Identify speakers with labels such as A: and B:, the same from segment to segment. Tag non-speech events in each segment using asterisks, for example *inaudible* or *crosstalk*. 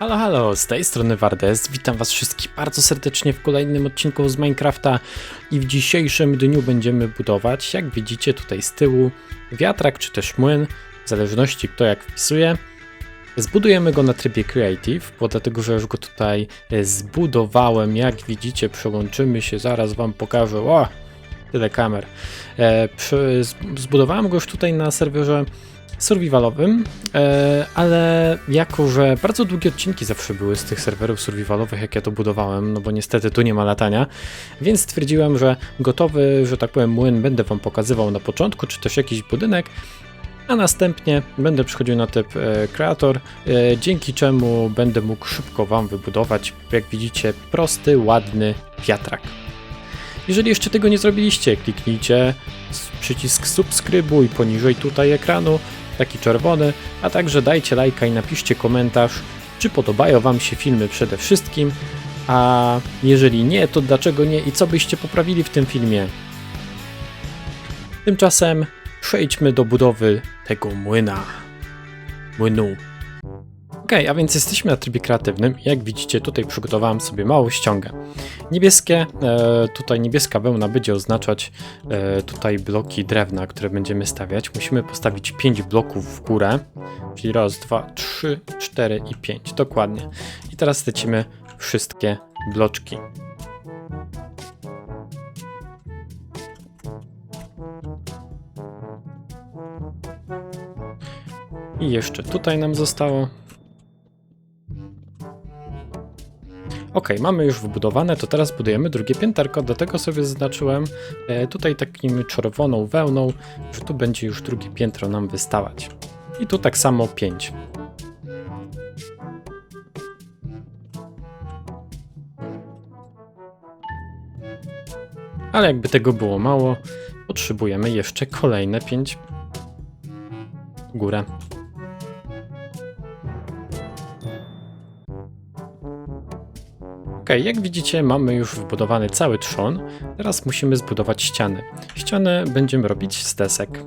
A: Halo, halo, z tej strony Wardes. Witam Was wszystkich bardzo serdecznie w kolejnym odcinku z Minecrafta i w dzisiejszym dniu będziemy budować, jak widzicie tutaj z tyłu, wiatrak czy też młyn, w zależności kto jak wpisuje. Zbudujemy go na trybie Creative, bo dlatego, że już go tutaj e, zbudowałem, jak widzicie, przełączymy się, zaraz Wam pokażę, o, tyle kamer. E, przy, zbudowałem go już tutaj na serwerze survivalowym, e, ale jako, że bardzo długie odcinki zawsze były z tych serwerów survivalowych, jak ja to budowałem, no bo niestety tu nie ma latania, więc stwierdziłem, że gotowy, że tak powiem, młyn będę Wam pokazywał na początku, czy też jakiś budynek, a następnie będę przechodził na typ e, Creator, e, dzięki czemu będę mógł szybko Wam wybudować, jak widzicie, prosty, ładny wiatrak. Jeżeli jeszcze tego nie zrobiliście, kliknijcie przycisk subskrybuj poniżej tutaj ekranu, taki czerwony, a także dajcie lajka i napiszcie komentarz, czy podobają Wam się filmy przede wszystkim, a jeżeli nie, to dlaczego nie i co byście poprawili w tym filmie. Tymczasem przejdźmy do budowy tego młyna. Młynu. Ok, a więc jesteśmy na trybie kreatywnym. Jak widzicie, tutaj przygotowałem sobie małą ściągę. Niebieskie, e, tutaj niebieska wełna będzie oznaczać e, tutaj bloki drewna, które będziemy stawiać. Musimy postawić 5 bloków w górę, czyli raz, dwa, trzy, cztery i pięć, dokładnie. I teraz lecimy wszystkie bloczki. I jeszcze tutaj nam zostało. Ok, mamy już wybudowane, to teraz budujemy drugie pięterko, dlatego sobie zaznaczyłem e, tutaj takim czerwoną wełną, że tu będzie już drugie piętro nam wystawać. I tu tak samo 5. Ale jakby tego było mało, potrzebujemy jeszcze kolejne 5 w górę. Jak widzicie, mamy już wybudowany cały trzon. Teraz musimy zbudować ściany. Ściany będziemy robić z desek.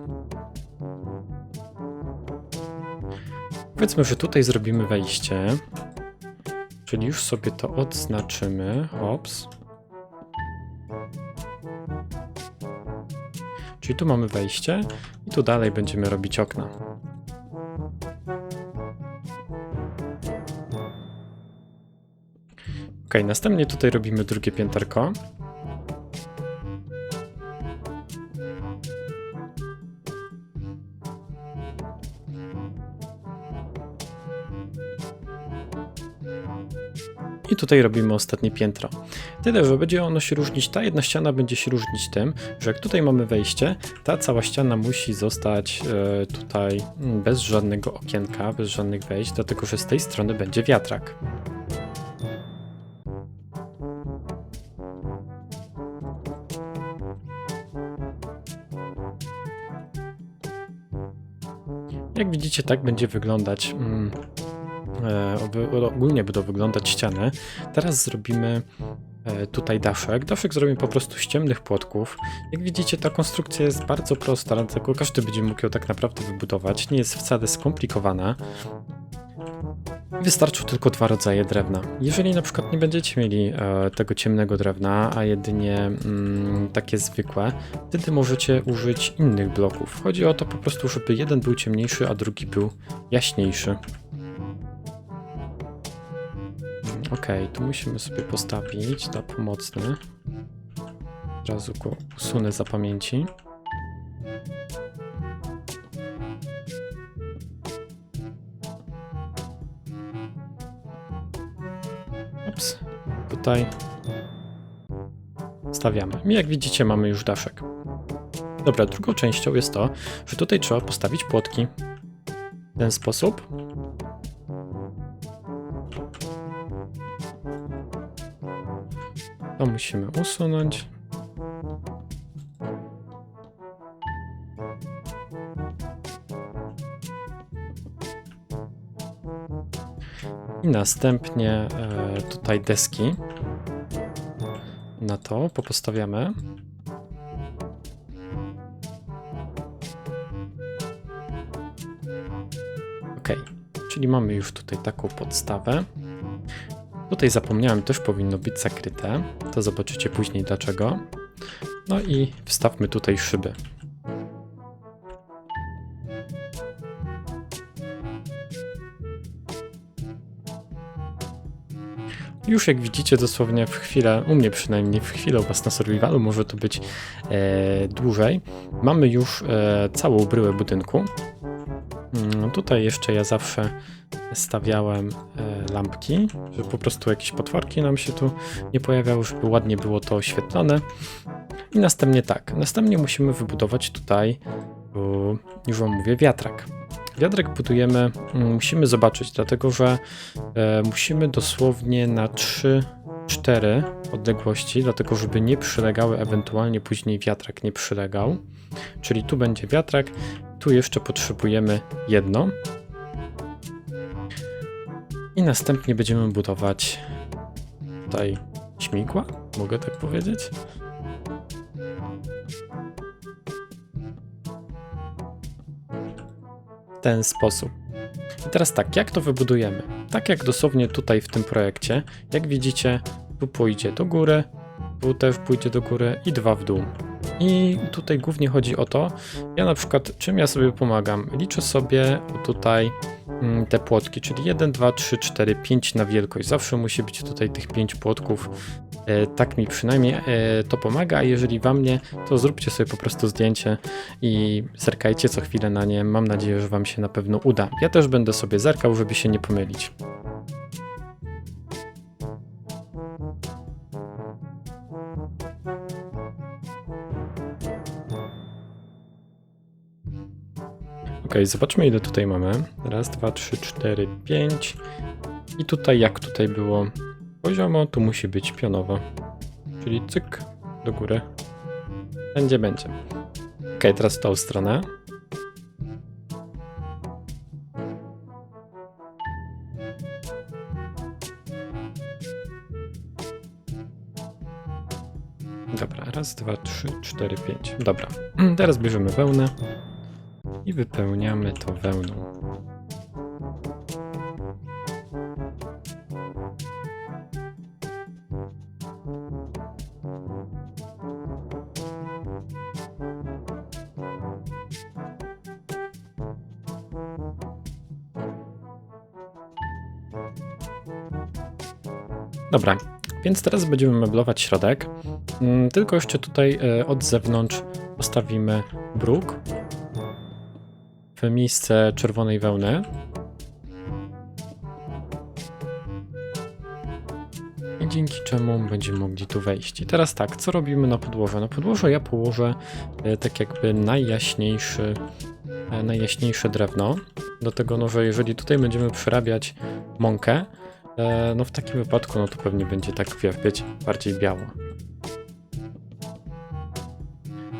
A: Powiedzmy, że tutaj zrobimy wejście. Czyli już sobie to odznaczymy. Hops. Czyli tu mamy wejście i tu dalej będziemy robić okna. Ok, następnie tutaj robimy drugie pięterko. I tutaj robimy ostatnie piętro. Tyle, że będzie ono się różnić, ta jedna ściana będzie się różnić tym, że jak tutaj mamy wejście, ta cała ściana musi zostać e, tutaj bez żadnego okienka, bez żadnych wejść, dlatego że z tej strony będzie wiatrak. Widzicie, tak będzie wyglądać. Mm, e, ogólnie będą wyglądać ściany. Teraz zrobimy e, tutaj daszek. Daszek zrobimy po prostu z ciemnych płotków. Jak widzicie, ta konstrukcja jest bardzo prosta, dlatego każdy będzie mógł ją tak naprawdę wybudować. Nie jest wcale skomplikowana. Wystarczą tylko dwa rodzaje drewna. Jeżeli na przykład nie będziecie mieli e, tego ciemnego drewna, a jedynie mm, takie zwykłe, wtedy możecie użyć innych bloków. Chodzi o to po prostu, żeby jeden był ciemniejszy, a drugi był jaśniejszy. Ok, tu musimy sobie postawić na pomocny. Od razu go usunę za pamięci. Tutaj stawiamy. I jak widzicie, mamy już daszek. Dobra, drugą częścią jest to, że tutaj trzeba postawić płotki. W ten sposób. To musimy usunąć. I następnie e, tutaj deski na to popostawiamy. Ok, czyli mamy już tutaj taką podstawę. Tutaj zapomniałem, też powinno być zakryte. To zobaczycie później dlaczego. No i wstawmy tutaj szyby. Już jak widzicie, dosłownie w chwilę, u mnie przynajmniej w chwilę u was na survivalu, może to być e, dłużej. Mamy już e, całą bryłę budynku. Mm, tutaj jeszcze ja zawsze stawiałem e, lampki, żeby po prostu jakieś potworki nam się tu nie pojawiały, żeby ładnie było to oświetlone. I następnie tak, następnie musimy wybudować tutaj, o, już wam mówię, wiatrak. Wiatrak budujemy, mm, musimy zobaczyć, dlatego że e, musimy dosłownie na 3-4 odległości, dlatego żeby nie przylegały, ewentualnie później wiatrak nie przylegał. Czyli tu będzie wiatrak, tu jeszcze potrzebujemy jedno. I następnie będziemy budować tutaj śmigła, mogę tak powiedzieć. Ten sposób. I teraz tak, jak to wybudujemy? Tak jak dosłownie tutaj w tym projekcie, jak widzicie, tu pójdzie do góry, tu też pójdzie do góry i dwa w dół. I tutaj głównie chodzi o to, ja na przykład, czym ja sobie pomagam? Liczę sobie tutaj mm, te płotki, czyli 1, 2, 3, 4, 5 na wielkość. Zawsze musi być tutaj tych 5 płotków. E, tak mi przynajmniej e, to pomaga, a jeżeli wam nie, to zróbcie sobie po prostu zdjęcie i zerkajcie co chwilę na nie. Mam nadzieję, że wam się na pewno uda. Ja też będę sobie zerkał, żeby się nie pomylić. Ok, zobaczmy ile tutaj mamy. Raz, dwa, trzy, cztery, pięć. I tutaj jak tutaj było poziomo, tu musi być pionowo. Czyli cyk do góry. Będzie, będzie. Ok, teraz tą stronę. Dobra, raz, dwa, trzy, cztery, pięć. Dobra, *clears throat* teraz bierzemy wełnę i wypełniamy to wełną. Dobra, więc teraz będziemy meblować środek. Mm, Tylko jeszcze tutaj e, od zewnątrz postawimy bruk miejsce czerwonej wełny. I dzięki czemu będziemy mogli tu wejść. I teraz tak, co robimy na podłoże? Na podłoże ja położę e, tak jakby najjaśniejszy, e, najjaśniejsze drewno. Do tego, no, że jeżeli tutaj będziemy przerabiać mąkę, e, no w takim wypadku, no to pewnie będzie tak, wie- wiecie, bardziej biało.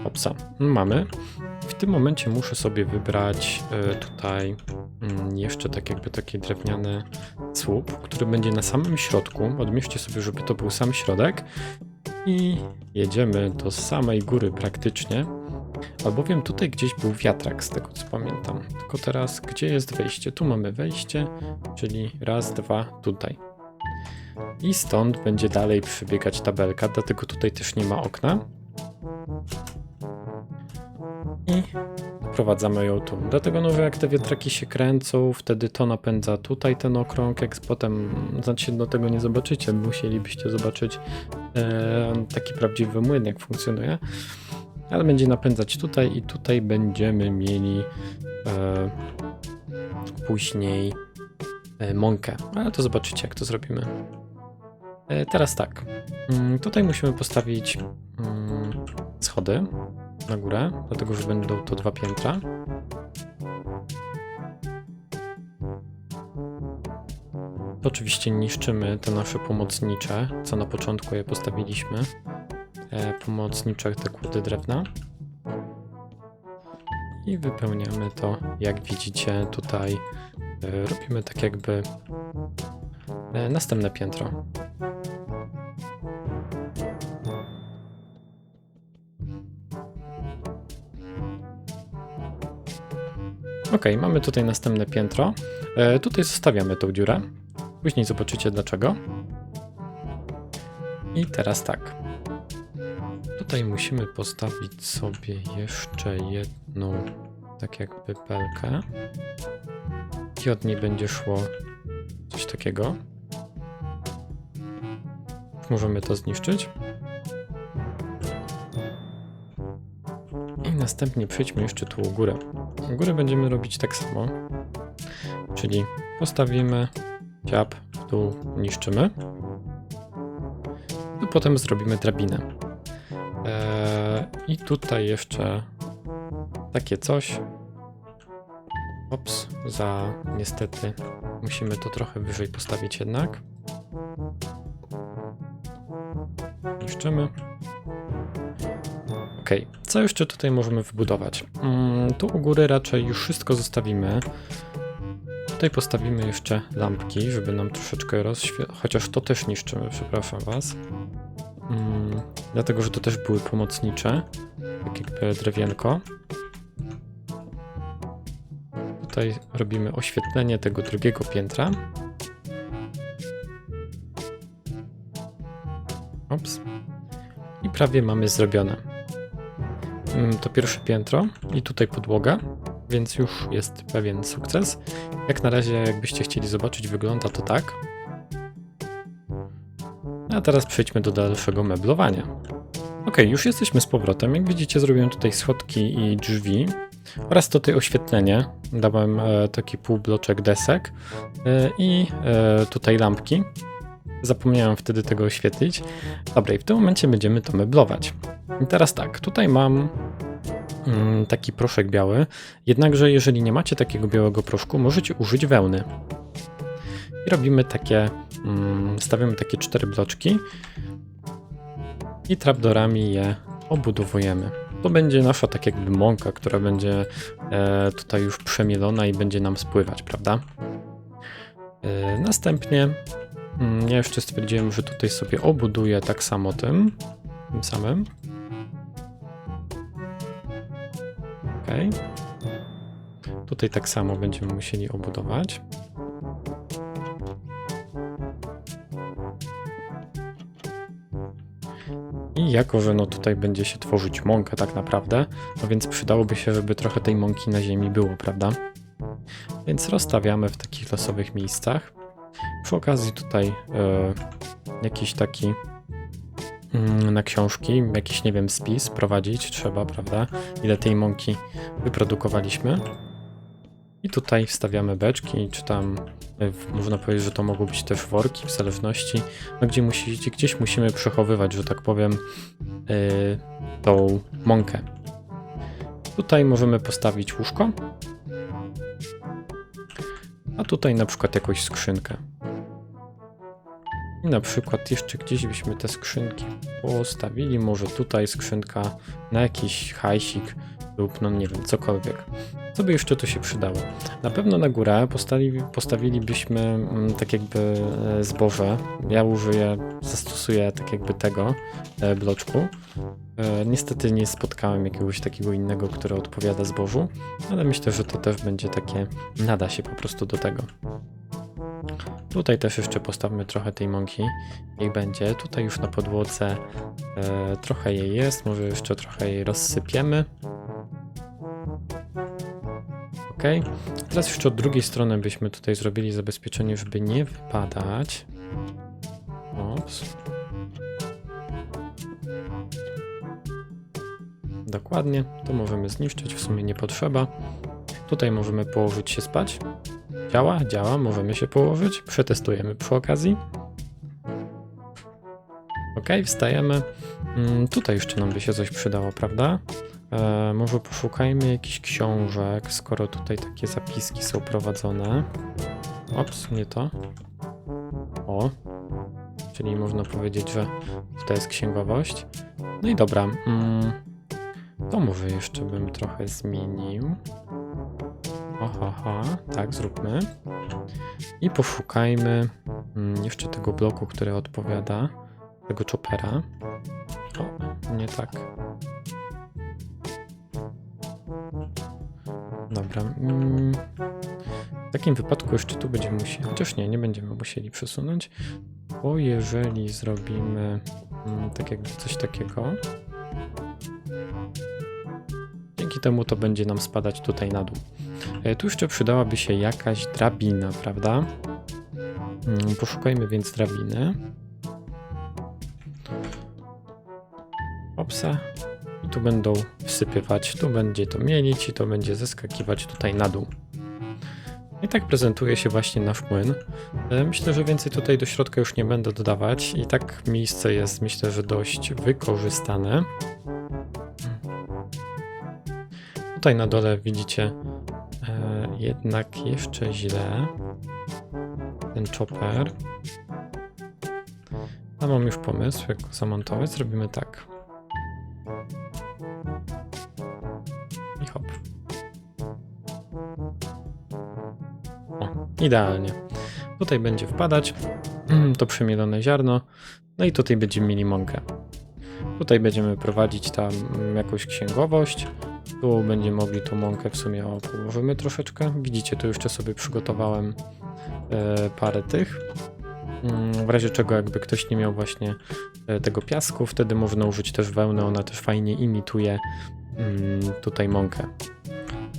A: Opsa, mamy. Tym momencie muszę sobie wybrać e, tutaj mm, jeszcze tak jakby taki drewniany słup, który będzie na samym środku. Odmierzcie sobie, żeby to był sam środek. I jedziemy do samej góry praktycznie. Albowiem tutaj gdzieś był wiatrak, z tego co pamiętam. Tylko teraz, gdzie jest wejście? Tu mamy wejście, czyli raz, dwa, tutaj. I stąd będzie dalej przebiegać tabelka, dlatego tutaj też nie ma okna. I wprowadzamy ją tu. Dlatego no, jak te wiatraki się kręcą, wtedy to napędza tutaj ten okrąg, jak potem, znaczy do tego nie zobaczycie, musielibyście zobaczyć e, taki prawdziwy młyn, jak funkcjonuje. Ale będzie napędzać tutaj i tutaj będziemy mieli e, później e, mąkę. Ale to zobaczycie, jak to zrobimy. E, teraz tak. Mm, tutaj musimy postawić mm, schody na górę, dlatego że będą to dwa piętra. Oczywiście niszczymy te nasze pomocnicze, co na początku je postawiliśmy. E, pomocnicze te kłody drewna. I wypełniamy to, jak widzicie tutaj. E, robimy tak jakby e, następne piętro. Ok, mamy tutaj następne piętro. E, tutaj zostawiamy tą dziurę. Później zobaczycie dlaczego. I teraz tak. Tutaj musimy postawić sobie jeszcze jedną, tak jakby belkę. I od niej będzie szło coś takiego. Możemy to zniszczyć. I następnie przejdźmy jeszcze tu u górę. U góry będziemy robić tak samo. Czyli postawimy ciap, dół niszczymy. I potem zrobimy drabinę. Eee, I tutaj jeszcze takie coś. Ops, za niestety musimy to trochę wyżej postawić jednak. Niszczymy. Ok, co jeszcze tutaj możemy wybudować? Mm, tu u góry raczej już wszystko zostawimy. Tutaj postawimy jeszcze lampki, żeby nam troszeczkę rozświetlić. Chociaż to też niszczymy, przepraszam Was. Mm, dlatego, że to też były pomocnicze. Tak jakby drewienko. Tutaj robimy oświetlenie tego drugiego piętra. Ops. I prawie mamy zrobione. Mm, To pierwsze piętro i tutaj podłoga, więc już jest pewien sukces. Jak na razie, jakbyście chcieli zobaczyć, wygląda to tak. A teraz przejdźmy do dalszego meblowania. Ok, już jesteśmy z powrotem. Jak widzicie, zrobiłem tutaj schodki i drzwi oraz tutaj oświetlenie. Dałem e, taki półbloczek desek e, i e, tutaj lampki. Zapomniałem wtedy tego oświetlić. Dobra, i w tym momencie będziemy to meblować. I teraz tak, tutaj mam mm, taki proszek biały. Jednakże, jeżeli nie macie takiego białego proszku, możecie użyć wełny. I robimy takie, mm, stawiamy takie cztery bloczki i trapdorami je obudowujemy. To będzie nasza tak jakby mąka, która będzie e, tutaj już przemielona i będzie nam spływać, prawda? E, następnie ja jeszcze stwierdziłem, że tutaj sobie obuduję tak samo tym, tym samym. Ok. Tutaj tak samo będziemy musieli obudować. I jako, że no tutaj będzie się tworzyć mąka tak naprawdę, no więc przydałoby się, żeby trochę tej mąki na ziemi było, prawda? Więc rozstawiamy w takich losowych miejscach. Przy okazji tutaj e, jakiś taki mm, na książki, jakiś, nie wiem, spis prowadzić trzeba, prawda? Ile tej mąki wyprodukowaliśmy. I tutaj wstawiamy beczki, czy tam e, można powiedzieć, że to mogą być też worki, w zależności, no gdzie musi, gdzieś musimy przechowywać, że tak powiem, yy, tą mąkę. Tutaj możemy postawić łóżko, a tutaj na przykład jakąś skrzynkę. I na przykład jeszcze gdzieś byśmy te skrzynki postawili, może tutaj skrzynka na jakiś hajsik lub no nie wiem, cokolwiek. Co by jeszcze tu się przydało? Na pewno na górę postawili, postawilibyśmy mm, tak jakby e, zboże. Ja użyję, zastosuję tak jakby tego e, bloczku. E, niestety nie spotkałem jakiegoś takiego innego, które odpowiada zbożu, ale myślę, że to też będzie takie, nada się po prostu do tego. Tutaj też jeszcze postawmy trochę tej mąki, niech będzie. Tutaj już na podłodze e, trochę jej jest, może jeszcze trochę jej rozsypiemy. Ok. Teraz jeszcze od drugiej strony byśmy tutaj zrobili zabezpieczenie, żeby nie wypadać. Ops. Dokładnie, to możemy zniszczyć, w sumie nie potrzeba. Tutaj możemy położyć się spać. Działa, działa, możemy się położyć. Przetestujemy przy okazji. Ok, wstajemy. Mm, tutaj jeszcze nam by się coś przydało, prawda? E, może poszukajmy jakichś książek, skoro tutaj takie zapiski są prowadzone. Ops, nie to. O. Czyli można powiedzieć, że tutaj jest księgowość. No i dobra. Mm, to może jeszcze bym trochę zmienił. Oha, tak, zróbmy. I poszukajmy mm, jeszcze tego bloku, który odpowiada, tego chopera. O, nie tak. Dobra. Mm, takim wypadku jeszcze tu będziemy musieli, chociaż nie, nie będziemy musieli przesunąć, bo jeżeli zrobimy mm, tak jakby coś takiego, dzięki temu to będzie nam spadać tutaj na dół. E, Tu jeszcze przydałaby się jakaś drabina, prawda? Mm, Poszukajmy więc drabiny. Opsa. I tu będą wsypywać, tu będzie to mielić i to będzie zeskakiwać tutaj na dół. I tak prezentuje się właśnie nasz młyn. E, Myślę, że więcej tutaj do środka już nie będę dodawać. I tak miejsce jest, myślę, że dość wykorzystane. Tutaj na dole widzicie e, jednak jeszcze źle ten chopper. A mam już pomysł, jak go zamontować. Zrobimy tak. I hop. O, idealnie. Tutaj będzie wpadać *clears throat* to przemielone ziarno. No i tutaj będziemy mieli mąkę. Tutaj będziemy prowadzić tam mm, jakąś księgowość. Tu będziemy mogli tą mąkę w sumie o, położymy troszeczkę. Widzicie, tu jeszcze sobie przygotowałem e, parę tych. Mm, W razie czego, jakby ktoś nie miał właśnie e, tego piasku, wtedy można użyć też wełny, ona też fajnie imituje mm, tutaj mąkę.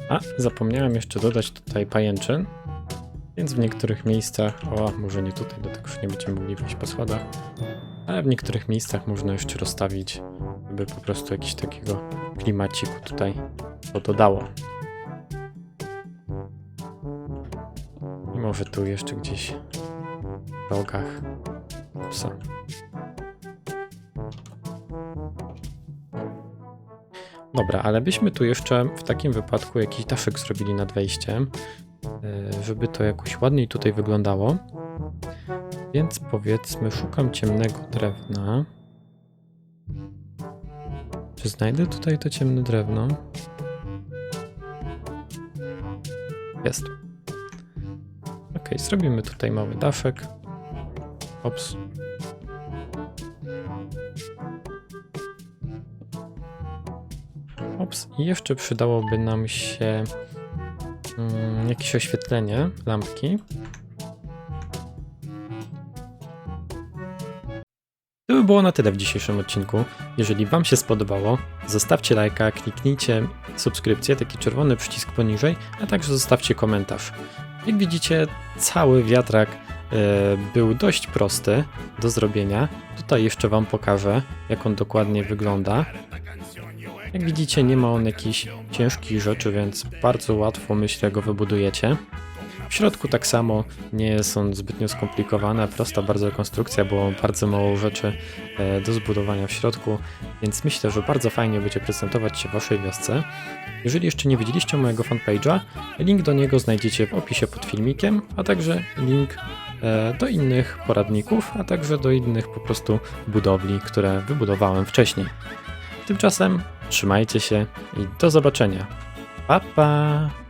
A: A, zapomniałem jeszcze dodać tutaj pajęczyn, więc w niektórych miejscach, o, może nie tutaj, do tego już nie będziemy mogli wejść po schodach, ale w niektórych miejscach można jeszcze rozstawić, żeby po prostu jakiś takiego klimaciku tutaj to dodało. I może tu jeszcze gdzieś w rogach psa. Dobra, ale byśmy tu jeszcze w takim wypadku jakiś daszek zrobili nad wejściem, e, żeby to jakoś ładniej tutaj wyglądało. Więc powiedzmy, szukam ciemnego drewna. Czy znajdę tutaj to ciemne drewno? Jest. Ok, zrobimy tutaj mały daszek. Ops. Ops. I jeszcze przydałoby nam się mm, jakieś oświetlenie, lampki. By było na tyle w dzisiejszym odcinku. Jeżeli Wam się spodobało, zostawcie lajka, kliknijcie subskrypcję, taki czerwony przycisk poniżej, a także zostawcie komentarz. Jak widzicie, cały wiatrak e, był dość prosty do zrobienia. Tutaj jeszcze Wam pokażę, jak on dokładnie wygląda. Jak widzicie, nie ma on jakichś ciężkich rzeczy, więc bardzo łatwo, myślę, go wybudujecie. W środku tak samo, nie on zbytnio skomplikowany, prosta bardzo konstrukcja, było bardzo mało rzeczy e, do zbudowania w środku, więc myślę, że bardzo fajnie będzie prezentować się w Waszej wiosce. Jeżeli jeszcze nie widzieliście mojego fanpage'a, link do niego znajdziecie w opisie pod filmikiem, a także link e, do innych poradników, a także do innych po prostu budowli, które wybudowałem wcześniej. Tymczasem trzymajcie się i do zobaczenia. Pa pa!